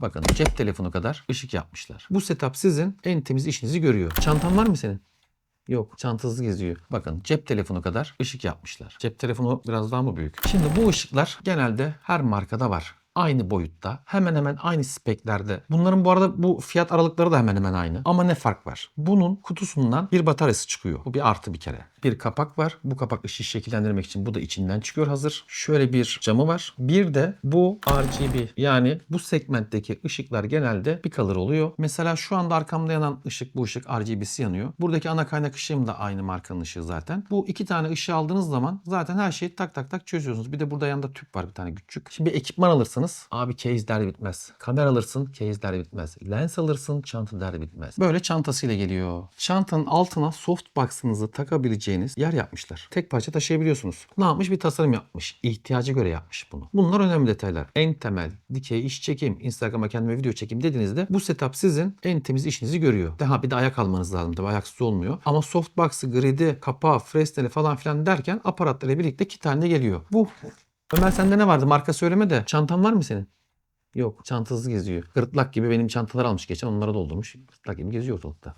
Bakın cep telefonu kadar ışık yapmışlar. Bu setup sizin en temiz işinizi görüyor. Çantan var mı senin? Yok çantasız geziyor. Bakın cep telefonu kadar ışık yapmışlar. Cep telefonu biraz daha mı büyük? Şimdi bu ışıklar genelde her markada var. Aynı boyutta. Hemen hemen aynı speklerde. Bunların bu arada bu fiyat aralıkları da hemen hemen aynı. Ama ne fark var? Bunun kutusundan bir bataryası çıkıyor. Bu bir artı bir kere. Bir kapak var. Bu kapak ışığı şekillendirmek için bu da içinden çıkıyor hazır. Şöyle bir camı var. Bir de bu RGB yani bu segmentteki ışıklar genelde bir color oluyor. Mesela şu anda arkamda yanan ışık bu ışık RGB'si yanıyor. Buradaki ana kaynak ışığım da aynı markanın ışığı zaten. Bu iki tane ışığı aldığınız zaman zaten her şeyi tak tak tak çözüyorsunuz. Bir de burada yanında tüp var bir tane küçük. Şimdi bir ekipman alırsınız. Abi case der bitmez. Kamera alırsın case der bitmez. Lens alırsın çanta der bitmez. Böyle çantasıyla geliyor. Çantanın altına softbox'ınızı takabileceğiniz yer yapmışlar. Tek parça taşıyabiliyorsunuz. Ne yapmış? Bir tasarım yapmış. İhtiyaca göre yapmış bunu. Bunlar önemli detaylar. En temel dikey iş çekeyim, Instagram'a kendime video çekeyim dediğinizde bu setup sizin en temiz işinizi görüyor. Daha bir de ayak almanız lazım tabii ayaksız olmuyor. Ama softbox'ı, grid'i, kapağı, Fresnel'i falan filan derken aparatlarla birlikte kit haline geliyor. Bu Ömer sende ne vardı? Marka söyleme de. Çantan var mı senin? Yok. Çantasız geziyor. Gırtlak gibi benim çantalar almış geçen onlara doldurmuş. Gırtlak gibi geziyor ortalıkta.